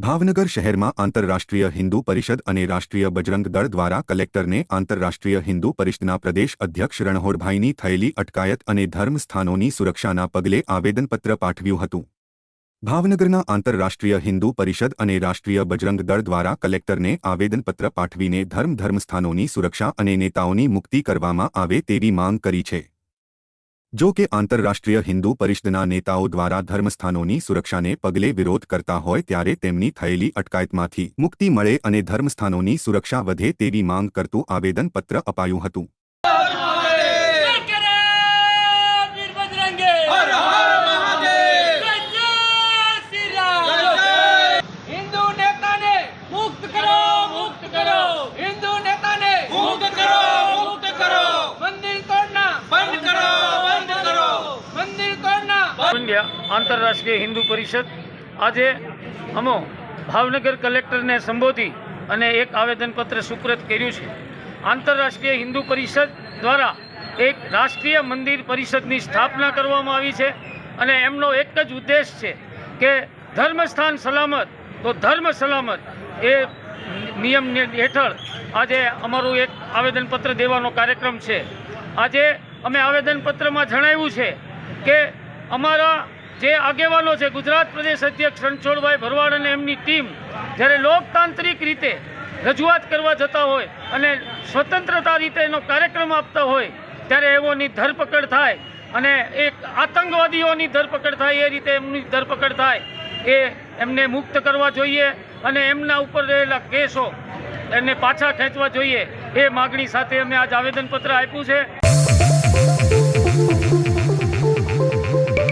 ભાવનગર શહેરમાં આંતરરાષ્ટ્રીય હિન્દુ પરિષદ અને રાષ્ટ્રીય બજરંગ દળ દ્વારા કલેક્ટરને આંતરરાષ્ટ્રીય હિન્દુ પરિષદના પ્રદેશ અધ્યક્ષ રણહોડભાઈની થયેલી અટકાયત અને ધર્મસ્થાનોની સુરક્ષાના પગલે આવેદનપત્ર પાઠવ્યું હતું. ભાવનગરના આંતરરાષ્ટ્રીય હિન્દુ પરિષદ અને રાષ્ટ્રીય બજરંગ દળ દ્વારા કલેક્ટરને આવેદનપત્ર પાઠવીને ધર્મ ધર્મસ્થાનોની સુરક્ષા અને નેતાઓની મુક્તિ કરવામાં આવે તેવી માંગ કરી છે. જો કે આંતરરાષ્ટ્રીય હિન્દુ પરિષદના નેતાઓ દ્વારા ધર્મસ્થાનોની સુરક્ષાને પગલે વિરોધ કરતા હોય ત્યારે તેમની થયેલી અટકાયતમાંથી મુક્તિ મળે અને ધર્મસ્થાનોની સુરક્ષા વધે તેવી માંગ કરતું આવેદનપત્ર અપાયું હતું. મુક્ત હિન્દુ નેતાને મુક્ત કરો મુક્ત કરો મંદિર તોડના બંધ કરો બંધ કરો મંદિર તોડના ઇન્ડિયા આંતરરાષ્ટ્રીય હિન્દુ પરિષદ. આજે અમો ભાવનગર કલેક્ટરને સંબોધી અને એક આવેદનપત્ર સુપ્રત કર્યું છે. આંતરરાષ્ટ્રીય હિન્દુ પરિષદ દ્વારા એક રાષ્ટ્રીય મંદિર પરિષદની સ્થાપના કરવામાં આવી છે અને એમનો એક જ ઉદ્દેશ છે કે ધર્મસ્થાન સલામત, તો ધર્મ સલામત એ નિયમ હેઠળ આજે અમારું એક આવેદનપત્ર દેવાનો કાર્યક્રમ છે. આજે અમે આવેદનપત્રમાં જણાવ્યું છે કે અમારા જે આગેવાનો છે, ગુજરાત પ્રદેશ અધ્યક્ષ રણછોડભાઈ ભરવાડ અને એમની ટીમ, જ્યારે લોકતાંત્રિક રીતે રજૂઆત કરવા જતા હોય અને સ્વતંત્રતા રીતે એનો કાર્યક્રમ આપતા હોય, ત્યારે એઓની ધરપકડ થાય અને એક આતંકવાદીઓની ધરપકડ થાય, એ રીતે એમની ધરપકડ થાય, એ એમને મુક્ત કરવા જોઈએ અને એમના ઉપર રહેલા કેસો એને પાછા ખેંચવા જોઈએ, એ માગણી સાથે અમે આજ આવેદનપત્ર આપ્યું છે.